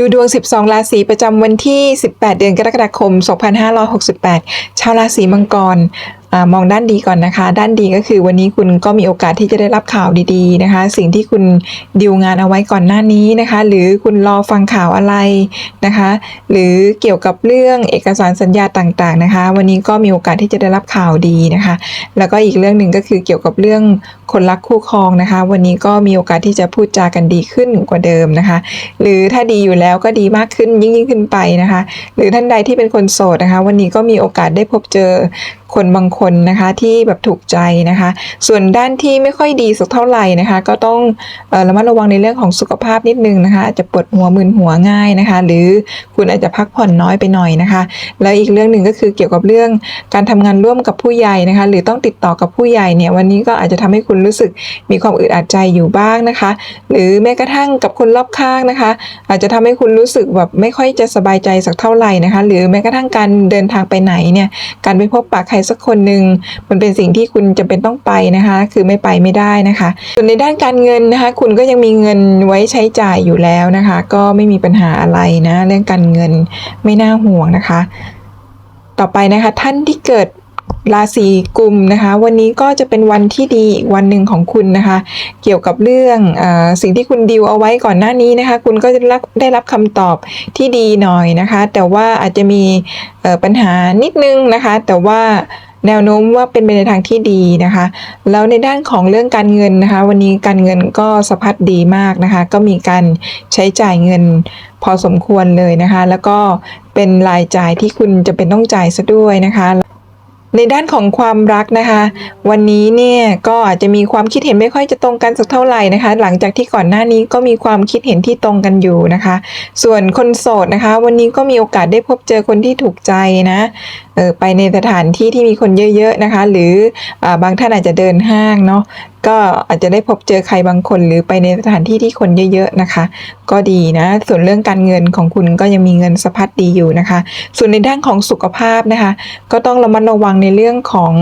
ดูดวง 12 ราศีประจำวันที่ 18 เดือนกรกฎาคม 2568 ชาวราศีมังกร อมองด้านดีก่อนนะคะ ด้านดีก็คือวันนี้คุณก็มีโอกาสที่จะได้รับข่าวดีๆนะคะ สิ่งที่คุณดิวงานเอาไว้ก่อนหน้านี้นะคะ หรือคุณรอฟังข่าวอะไรนะคะ หรือเกี่ยวกับเรื่องเอกสารสัญญาต่างๆนะคะ วันนี้ก็มีโอกาสที่จะได้รับข่าวดีนะคะ แล้วก็อีกเรื่องหนึ่งก็คือเกี่ยวกับเรื่องคนรักคู่ครองนะคะ วันนี้ก็มีโอกาสที่จะพูดจากันดีขึ้นกว่าเดิมนะคะ หรือถ้าดีอยู่แล้วก็ดีมากขึ้นยิ่งยิ่งขึ้นไปนะคะ หรือท่านใดที่เป็นคนโสดนะคะ วันนี้ก็มีโอกาสได้พบเจอ คนบางคนนะคะที่แบบถูกใจนะคะ ส่วนด้านที่ไม่ค่อยดีสักเท่าไหร่นะคะ ก็ต้องออระมัดระวังในเรื่องของสุขภาพนิดนึงนะคะอาจจะปวดหัวมึนหัวง่ายนะคะ หรือคุณอาจจะพักผ่อนน้อยไปหน่อยนะคะ แล้วอีกเรื่องหนึ่งก็คือเกี่ยวกับเรื่องการทำงานร่วมกับผู้ใหญ่นะคะ หรือต้องติดต่อกับผู้ใหญ่เนี่ยวันนี้ก็อาจจะทำให้คุณรู้สึกมีความอึดอัดใจอยู่บ้างนะคะ หรือแม้กระทั่งกับคนรอบข้างนะคะ อาจจะทำให้คุณรู้สึกแบบไม่ค่อยจะสบายใจสักเท่าไหร่นะคะ หรือแม้กระทั่งการเดินทางไปไหนเนี่ยการไปพบปะใครสักคนหนึ่งมันเป็นสิ่งที่คุณจะเป็นต้องไปนะคะ คือไม่ไปไม่ได้นะคะ ส่วนในด้านการเงินนะคะ คุณก็ยังมีเงินไว้ใช้จ่ายอยู่แล้วนะคะ ก็ไม่มีปัญหาอะไรนะ เรื่องการเงินไม่น่าห่วงนะคะ ต่อไปนะคะ ท่านที่เกิด ราศีกุมนะคะ วันนี้ก็จะเป็นวันที่ดีอีกวันหนึ่งของคุณนะคะ เกี่ยวกับเรื่องอสิ่งที่คุณดิวเอาไว้ก่อนหน้านี้นะคะ คุณก็จะได้รับได้รับคำตอบที่ดีหน่อยนะคะ แต่ว่าอาจจะมีปัญหานิดนึงนะคะ แต่ว่าแนวโน้มว่าเป็นไปในทางที่ดีนะคะ แล้วในด้านของเรื่องการเงินนะคะ วันนี้การเงินก็สะพัดดีมากนะคะ ก็มีการใช้จ่ายเงินพอสมควรเลยนะคะ แล้วก็เป็นรายจ่ายที่คุณจะเป็นต้องจ่ายซะด้วยนะคะ ในด้านของความรักนะคะ วันนี้เนี่ยก็อาจจะมีความคิดเห็นไม่ค่อยจะตรงกันสักเท่าไหร่นะคะ หลังจากที่ก่อนหน้านี้ก็มีความคิดเห็นที่ตรงกันอยู่นะคะ ส่วนคนโสดนะคะ วันนี้ก็มีโอกาสได้พบเจอคนที่ถูกใจนะ ออไปในสถานที่ที่มีคนเยอะๆนะคะ หรืออบางท่านอาจจะเดินห้างเนาะก็อาจจะได้พบเจอใครบางคนหรือไปในสถานที่ที่คนเยอะๆนะคะ ก็ดีนะ ส่วนเรื่องการเงินของคุณก็ยังมีเงินสะพัดดีอยู่นะคะ ส่วนในด้านของสุขภาพนะคะ ก็ต้องระมัดระวังในเรื่องของ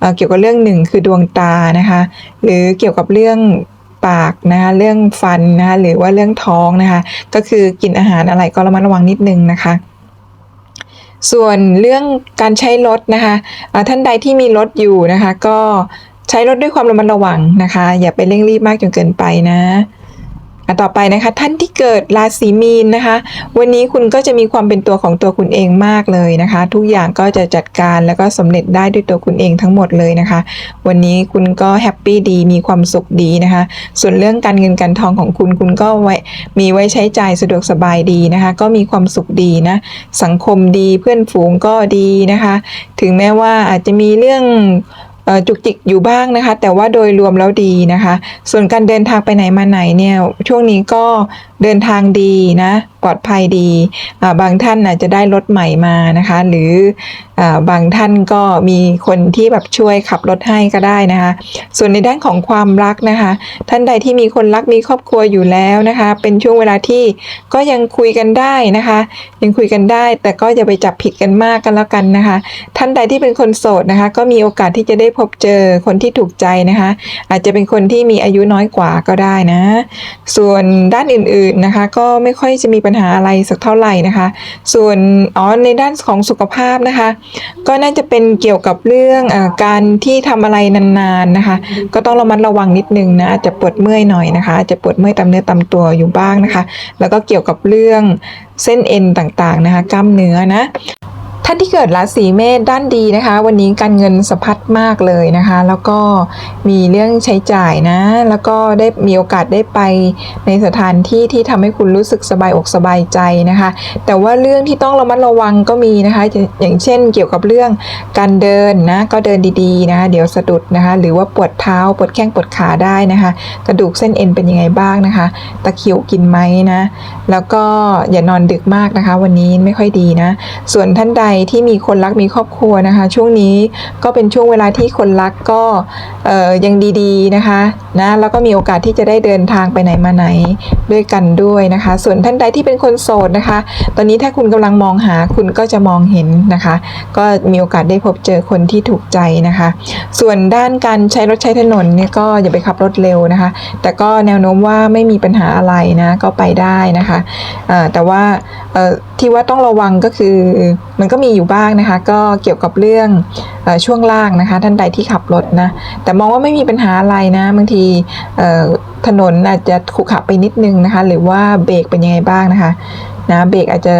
เอเกี่ยวกับเรื่องหนึ่งคือดวงตานะคะ หรือเกี่ยวกับเรื่องปากนะคะเรื่องฟันนะคะหรือว่าเรื่องท้องนะคะ ก็คือกินอาหารอะไรก็ระมัดระวังนิดนึงนะคะ ส่วนเรื่องการใช้รถนะคะท่านใดที่มีรถอยู่นะคะ ก็ใช้รถด้วยความระมัดระวังนะคะ อย่าไปเร่งรีบมากจนเกินไปนะ ต่อไปนะคะท่านที่เกิดราศีมีนนะคะ วันนี้คุณก็จะมีความเป็นตัวของตัวคุณเองมากเลยนะคะ ทุกอย่างก็จะจัดการแล้วก็สำเร็จได้ด้วยตัวคุณเองทั้งหมดเลยนะคะ วันนี้คุณก็แฮปปี้ดีมีความสุขดีนะคะ ส่วนเรื่องการเงินการทองของคุณคุณก็ไว้มีไว้ใช้จ่ายสะดวกสบายดีนะคะ ก็มีความสุขดีนะสังคมดีเพื่อนฝูงก็ดีนะคะ ถึงแม้ว่าอาจจะมีเรื่อง จุกจิกอยู่บ้างนะคะ แต่ว่าโดยรวมแล้วดีนะคะ ส่วนการเดินทางไปไหนมาไหนเนี่ยช่วงนี้ก็เดินทางดีนะ ปลอดภัยดี บางท่านอาจจะได้รถใหม่มานะคะ หรือ บางท่านก็มีคนที่แบบช่วยขับรถให้ก็ได้นะคะ ส่วนในด้านของความรักนะคะ ท่านใดที่มีคนรักมีครอบครัวอยู่แล้วนะคะ เป็นช่วงเวลาที่ก็ยังคุยกันได้นะคะ ยังคุยกันได้ แต่ก็อย่าไปจับผิดกันมากกันแล้วกันนะคะ ท่านใดที่เป็นคนโสดนะคะ ก็มีโอกาสที่จะได้พบเจอคนที่ถูกใจนะคะ อาจจะเป็นคนที่มีอายุน้อยกว่าก็ได้นะ ส่วนด้านอื่นๆนะคะ ก็ไม่ค่อยจะมีปัญหาอะไรสักเท่าไหร่นะคะ ส่วนอ๋อในด้านของสุขภาพนะคะก็น่าจะเป็นเกี่ยวกับเรื่องอการที่ทำอะไรนานๆนะคะ ก็ต้องระมัดระวังนิดนึงนะอาจจะปวดเมื่อยหน่อยนะคะอาจจะปวดเมื่อยตามเนื้อตามตัวอยู่บ้างนะคะ แล้วก็เกี่ยวกับเรื่องเส้นเอ็นต่างๆนะคะ กล้ามเนื้อนะ ท่านที่เกิดราศีเมษด้านดีนะคะ วันนี้การเงินสะพัดมากเลยนะคะ แล้วก็มีเรื่องใช้จ่ายนะ แล้วก็ได้มีโอกาสได้ไปในสถานที่ที่ทำให้คุณรู้สึกสบายอกสบายใจนะคะ แต่ว่าเรื่องที่ต้องระมัดระวังก็มีนะคะ อย่างเช่นเกี่ยวกับเรื่องการเดินนะก็เดินดีๆนะคะเดี๋ยวสะดุดนะคะ หรือว่าปวดเท้าปวดแข้งปวดขาได้นะคะ กระดูกเส้นเอ็นเป็นยังไงบ้างนะคะ ตะคิวกินไหมนะ แล้วก็อย่านอนดึกมากนะคะ วันนี้ไม่ค่อยดีนะ ส่วนท่านใดที่มีคนรักมีครอบครัวนะคะ ช่วงนี้ก็เป็นช่วงเวลาที่คนรักก็ยังดีๆนะคะนะแล้วก็มีโอกาสที่จะได้เดินทางไปไหนมาไหนด้วยกันด้วยนะคะ ส่วนท่านใดที่เป็นคนโสดนะคะ ตอนนี้ถ้าคุณกำลังมองหาคุณก็จะมองเห็นนะคะ ก็มีโอกาสได้พบเจอคนที่ถูกใจนะคะ ส่วนด้านการใช้รถใช้ถนนเนี่ยก็อย่าไปขับรถเร็วนะคะ แต่ก็แนวโน้มว่าไม่มีปัญหาอะไรนะก็ไปได้นะคะแต่ว่าที่ว่าต้องระวังก็คือมันก็มีอยู่บ้างนะคะ ก็เกี่ยวกับเรื่องอช่วงล่างนะคะ ท่านใดที่ขับรถนะ แต่มองว่าไม่มีปัญหาอะไรนะบางทีถนนอาจจะขรุขระไปนิดนึงนะคะ หรือว่าเบรกเป็นยังไงบ้างนะคะนะเบรกอาจจะ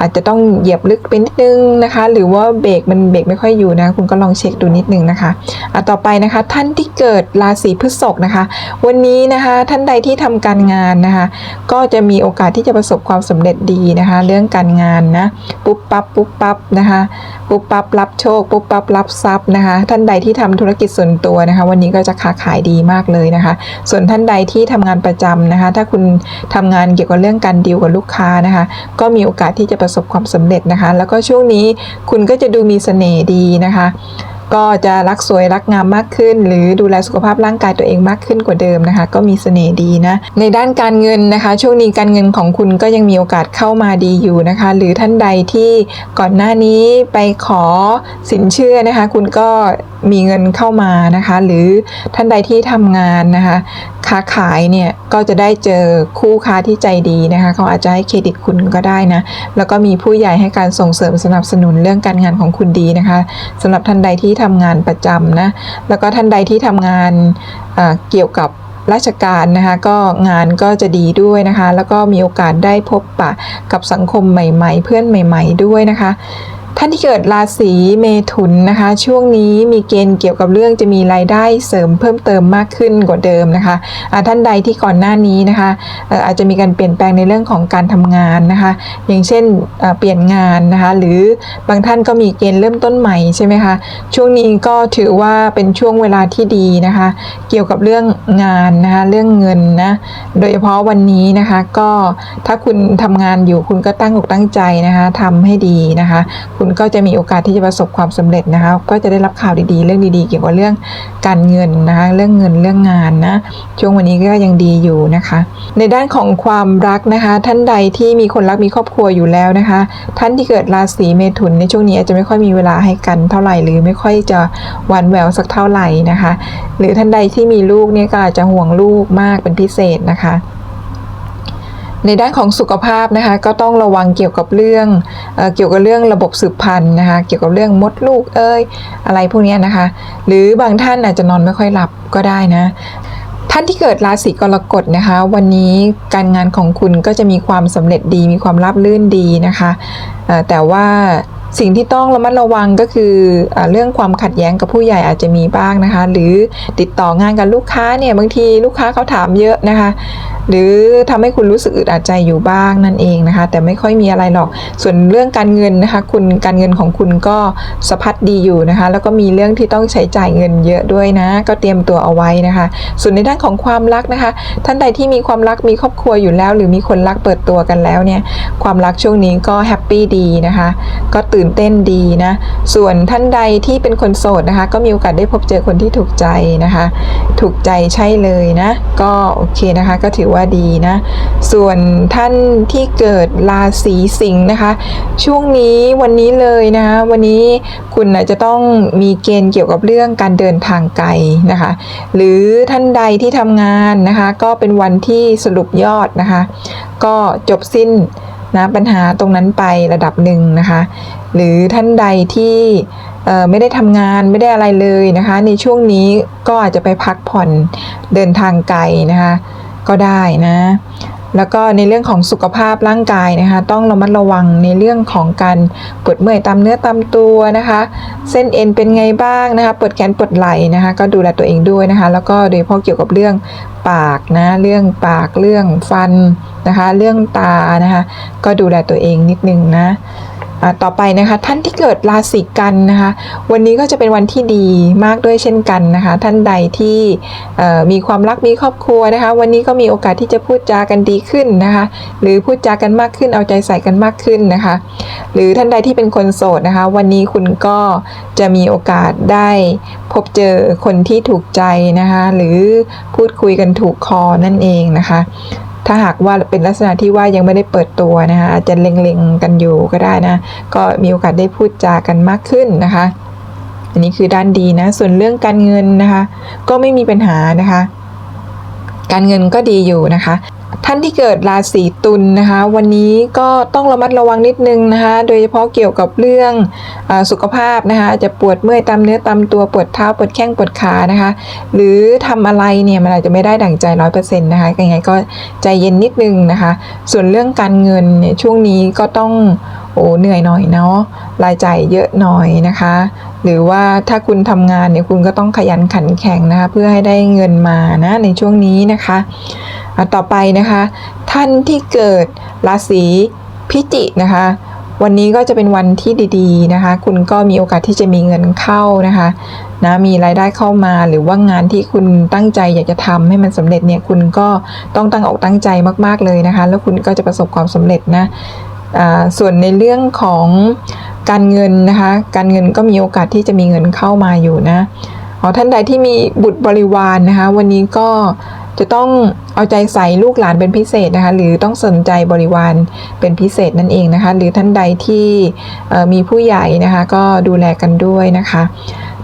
อาจจะต้องเหยียบลึกไปนิดนึงนะคะ หรือว่าเบรกมันเบรกไม่ค่อยอยู่นะคุณก็ลองเช็คดูนิดนึงนะคะอะต่อไปนะคะ ท่านที่เกิดราศีพฤษภนะคะ วันนี้นะคะท่านใดที่ทำการงานนะคะ ก็จะมีโอกาสที่จะประสบความสำเร็จดีนะคะ เรื่องการงานนะปุ๊บปั๊บปุ๊บปั๊บนะคะปุ๊บปั๊บรับโชคปุ๊บปั๊บรับทรัพย์นะคะ ท่านใดที่ทำธุรกิจส่วนตัวนะคะ วันนี้ก็จะค้าขายดีมากเลยนะคะ ส่วนท่านใดที่ทำงานประจำนะคะ ถ้าคุณทำงานเกี่ยวกับเรื่องการดีลกับลูกค้านะคะ ก็มีโอกาสที่จะประสบความสำเร็จนะคะ แล้วก็ช่วงนี้คุณก็จะดูมีเสน่ห์ดีนะคะ ก็จะรักสวยรักงามมากขึ้น หรือดูแลสุขภาพร่างกายตัวเองมากขึ้นกว่าเดิมนะคะ ก็มีเสน่ห์ดีนะ ในด้านการเงินนะคะ ช่วงนี้การเงินของคุณก็ยังมีโอกาสเข้ามาดีอยู่นะคะ หรือท่านใดที่ก่อนหน้านี้ไปขอสินเชื่อนะคะ คุณก็มีเงินเข้ามานะคะ หรือท่านใดที่ทำงานนะคะ ค้าขายเนี่ยก็จะได้เจอคู่ค้าที่ใจดีนะคะ เขาอาจจะให้เครดิตคุณก็ได้นะ แล้วก็มีผู้ใหญ่ให้การส่งเสริมสนับสนุนเรื่องการงานของคุณดีนะคะสำหรับท่านใดที่ทำงานประจำนะแล้วก็ท่านใดที่ทำงานเกี่ยวกับราชการนะคะก็งานก็จะดีด้วยนะคะ แล้วก็มีโอกาสได้พบปะกับสังคมใหม่ ๆ เพื่อนใหม่ ๆ ด้วยนะคะ ท่านที่เกิดราศีเมถุนนะคะ ช่วงนี้มีเกณฑ์เกี่ยวกับเรื่องจะมีรายได้เสริมเพิ่มเติมมากขึ้นกว่าเดิมนะคะอ่าท่านใดที่ก่อนหน้านี้นะคะอาจจะมีการเปลี่ยนแปลงในเรื่องของการทำงานนะคะ อย่างเช่นเปลี่ยนงานนะคะ หรือบางท่านก็มีเกณฑ์เริ่มต้นใหม่ใช่ไหมคะช่วงนี้ก็ถือว่าเป็นช่วงเวลาที่ดีนะคะ เกี่ยวกับเรื่องงานนะคะเรื่องเงินนะโดยเฉพาะวันนี้นะคะก็ถ้าคุณทำงานอยู่คุณก็ตั้งอกตั้งใจนะคะทำให้ดีนะคะคุณก็จะมีโอกาสที่จะประสบความสำเร็จนะคะ ก็จะได้รับข่าวดีๆ เรื่องดีๆ เกี่ยวกับเรื่องการเงินนะคะ เรื่องเงินเรื่องงานนะ ช่วงวันนี้ก็ยังดีอยู่นะคะ ในด้านของความรักนะคะ ท่านใดที่มีคนรักมีครอบครัวอยู่แล้วนะคะ ท่านที่เกิดราศีเมถุนในช่วงนี้อาจจะไม่ค่อยมีเวลาให้กันเท่าไหร่ หรือไม่ค่อยจะหวานแหววสักเท่าไหร่นะคะ หรือท่านใดที่มีลูกเนี่ยก็อาจจะห่วงลูกมากเป็นพิเศษนะคะ ในด้านของสุขภาพนะคะก็ต้องระวังเกี่ยวกับเรื่องเอเกี่ยวกับเรื่องระบบสืบพันธุ์นะคะเกี่ยวกับเรื่องมดลูกเอ้ยอะไรพวกนี้นะคะ หรือบางท่านอาจจะนอนไม่ค่อยหลับก็ได้นะท่านที่เกิดราศีกรกฎนะคะ วันนี้การงานของคุณก็จะมีความสำเร็จดีมีความราบรื่นดีนะคะแต่ว่าสิ่งที่ต้องระมัดระวังก็คืออเรื่องความขัดแย้งกับผู้ใหญ่อาจจะมีบ้างนะคะ หรือติดต่องานกับลูกค้าเนี่ยบางทีลูกค้าเขาถามเยอะนะคะ หรือทำให้คุณรู้สึกอึดอัดใจอยู่บ้างนั่นเองนะคะ แต่ไม่ค่อยมีอะไรหรอก ส่วนเรื่องการเงินนะคะ คุณการเงินของคุณก็สะพัดดีอยู่นะคะ แล้วก็มีเรื่องที่ต้องใช้จ่ายเงินเยอะด้วยนะ ก็เตรียมตัวเอาไว้นะคะ ส่วนในด้านของความรักนะคะ ท่านใดที่มีความรักมีครอบครัวอยู่แล้ว หรือมีคนรักเปิดตัวกันแล้วเนี่ย ความรักช่วงนี้ก็แฮปปี้ดีนะคะ ก็ตื่นเต้นดีนะ ส่วนท่านใดที่เป็นคนโสดนะคะ ก็มีโอกาสได้พบเจอคนที่ถูกใจนะคะ ถูกใจใช่เลยนะ ก็โอเคนะคะ ก็ถือว่าว่าดีนะ ส่วนท่านที่เกิดราศีสิงห์นะคะ ช่วงนี้วันนี้เลยนะคะวันนี้คุณอาจจะต้องมีเกณฑ์เกี่ยวกับเรื่องการเดินทางไกลนะคะ หรือท่านใดที่ทำงานนะคะ ก็เป็นวันที่สรุปยอดนะคะ ก็จบสิ้นนะปัญหาตรงนั้นไประดับหนึ่งนะคะ หรือท่านใดที่ไม่ได้ทำงานไม่ได้อะไรเลยนะคะ ในช่วงนี้ก็อาจจะไปพักผ่อนเดินทางไกลนะคะ ก็ได้นะ แล้วก็ในเรื่องของสุขภาพร่างกายนะคะ ต้องระมัดระวังในเรื่องของการปวดเมื่อยตามเนื้อตามตัวนะคะ เส้นเอ็นเป็นไงบ้างนะคะปวดแขนปวดไหล่นะคะ ก็ดูแลตัวเองด้วยนะคะ แล้วก็โดยเฉพาะเกี่ยวกับเรื่องปากนะเรื่องปากเรื่องฟันนะคะ เรื่องตานะคะ ก็ดูแลตัวเองนิดนึงนะ ต่อไปนะคะท่านที่เกิดราศีกันนะคะวันนี้ก็จะเป็นวันที่ดีมากด้วยเช่นกันนะคะท่านใดที่มีความรักมีครอบครัวนะคะวันนี้ก็มีโอกาสที่จะพูดจากันดีขึ้นนะคะหรือพูดจากันมากขึ้นเอาใจใส่กันมากขึ้นนะคะหรือท่านใดที่เป็นคนโสดนะคะวันนี้คุณก็จะมีโอกาสได้พบเจอคนที่ถูกใจนะคะหรือพูดคุยกันถูกคอนั่นเองนะคะ ถ้าหากว่าเป็นลักษณะที่ว่ายังไม่ได้เปิดตัวนะคะอาจจะเล็งๆกันอยู่ก็ได้นะ ก็มีโอกาสได้พูดจากันมากขึ้นนะคะ อันนี้คือด้านดีนะ ส่วนเรื่องการเงินนะคะ ก็ไม่มีปัญหานะคะ การเงินก็ดีอยู่นะคะ ท่านที่เกิดราศีตุลนะคะ วันนี้ก็ต้องระมัดระวังนิดนึงนะคะ โดยเฉพาะเกี่ยวกับเรื่องอสุขภาพนะคะจะปวดเมื่อยตามเนื้อตามตัวปวดเท้าปวดแข้งปวดขานะคะ หรือทำอะไรเนี่ยมันอาจจะไม่ได้ดั่งใจร้อยเปอร์เซ็นต์นะคะยังไงก็ใจเย็นนิดนึงนะคะ ส่วนเรื่องการเงินเนี่ยช่วงนี้ก็ต้องโอ้เหนื่อยหน่อยเนาะรายจ่ายเยอะหน่อยนะคะ หรือว่าถ้าคุณทำงานเนี่ยคุณก็ต้องขยันขันแข็งนะคะ เพื่อให้ได้เงินมานะในช่วงนี้นะคะ ต่อไปนะคะ ท่านที่เกิดราศีพิจิกนะคะ วันนี้ก็จะเป็นวันที่ดีๆนะคะ คุณก็มีโอกาสที่จะมีเงินเข้านะคะนะมีรายได้เข้ามาหรือว่างานที่คุณตั้งใจอยากจะทำให้มันสำเร็จเนี่ยคุณก็ต้องตั้งอกตั้งใจมากๆเลยนะคะ แล้วคุณก็จะประสบความสำเร็จนะอ่าส่วนในเรื่องของการเงินนะคะ การเงินก็มีโอกาสที่จะมีเงินเข้ามาอยู่นะอ๋อท่านใดที่มีบุตรบริวารนนะคะ วันนี้ก็ จะต้องเอาใจใส่ลูกหลานเป็นพิเศษนะคะ หรือต้องสนใจบริวารเป็นพิเศษนั่นเองนะคะ หรือท่านใดที่มีผู้ใหญ่นะคะ ก็ดูแลกันด้วยนะคะ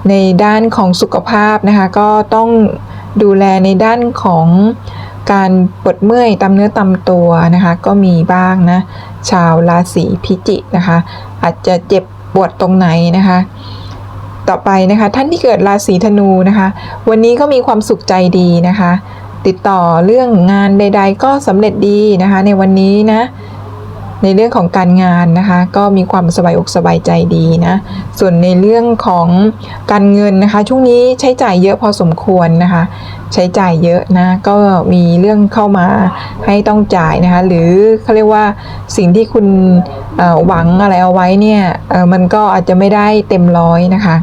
ในด้านของสุขภาพนะคะ ก็ต้องดูแลในด้านของการปวดเมื่อยตามเนื้อตามตัวนะคะ ก็มีบ้างนะ ชาวราศีพิจิกนะคะ อาจจะเจ็บปวดตรงไหนนะคะต่อไปนะคะท่านที่เกิดราศีธนูนะคะ วันนี้ก็มีความสุขใจดีนะคะ ติดต่อเรื่องงานใด ๆ ก็สำเร็จดีนะคะ ในวันนี้นะ ในเรื่องของการงานนะคะ ก็มีความสบายอกสบายใจดีนะ ส่วนในเรื่องของการเงินนะคะ ช่วงนี้ใช้จ่ายเยอะพอสมควรนะคะ ใช้จ่ายเยอะนะ ก็มีเรื่องเข้ามาให้ต้องจ่ายนะคะ หรือเขาเรียกว่าสิ่งที่คุณหวังอะไรเอาไว้เนี่ยมันก็อาจจะไม่ได้เต็มร้อยนะคะ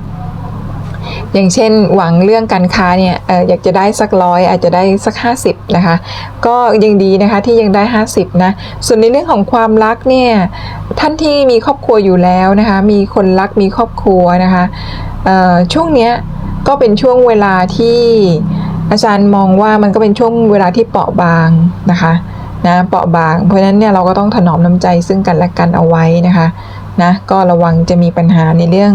อย่างเช่นหวังเรื่องการค้าเนี่ยออยากจะได้สักร้อยอาจจะได้สัก 50นะคะก็ยังดีนะคะที่ยังได้ 50นะส่วนในเรื่องของความรักเนี่ยท่านที่มีครอบครัวอยู่แล้วนะคะมีคนรักมีครอบครัวนะคะช่วงเนี้ยก็เป็นช่วงเวลาที่อาจารย์มองว่ามันก็เป็นช่วงเวลาที่เปราะบางนะคะนะเปราะบาง เพราะฉะนั้นเนี่ยเราก็ต้องถนอมน้ำใจซึ่งกันและกันเอาไว้นะคะนะก็ระวังจะมีปัญหาในเรื่อง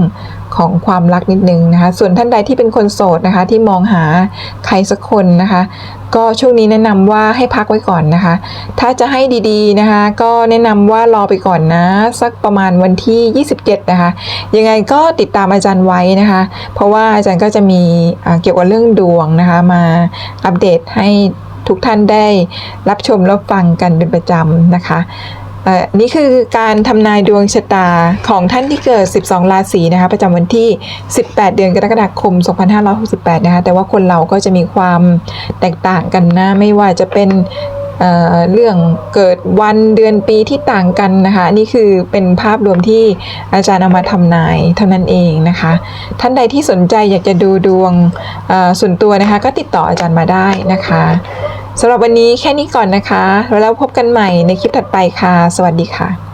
ของความรักนิดนึงนะคะ ส่วนท่านใดที่เป็นคนโสดนะคะ ที่มองหาใครสักคนนะคะ ก็ช่วงนี้แนะนำว่าให้พักไว้ก่อนนะคะ ถ้าจะให้ดีๆนะคะ ก็แนะนำว่ารอไปก่อนนะ สักประมาณวันที่ 27 นะคะ ยังไงก็ติดตามอาจารย์ไว้นะคะ เพราะว่าอาจารย์ก็จะมีเกี่ยวกับเรื่องดวงนะคะ มาอัปเดตให้ทุกท่านได้รับชมรับฟังกันเป็นประจำนะคะ นี่คือการทำนายดวงชะตาของท่านที่เกิด 12 ราศีนะคะ ประจำวันที่ 18 เดือนกรกฎาคม 2568 นะคะ แต่ว่าคนเราก็จะมีความแตกต่างกันนะ ไม่ว่าจะเป็นเเรื่องเกิดวันเดือนปีที่ต่างกันนะคะ นี่คือเป็นภาพรวมที่อาจารย์เอามาทำนายเท่านั้นเองนะคะ ท่านใดที่สนใจอยากจะดูดวงส่วนตัวนะคะ ก็ติดต่ออาจารย์มาได้นะคะ สำหรับวันนี้แค่นี้ก่อนนะคะ แล้วพบกันใหม่ในคลิปถัดไปค่ะ สวัสดีค่ะ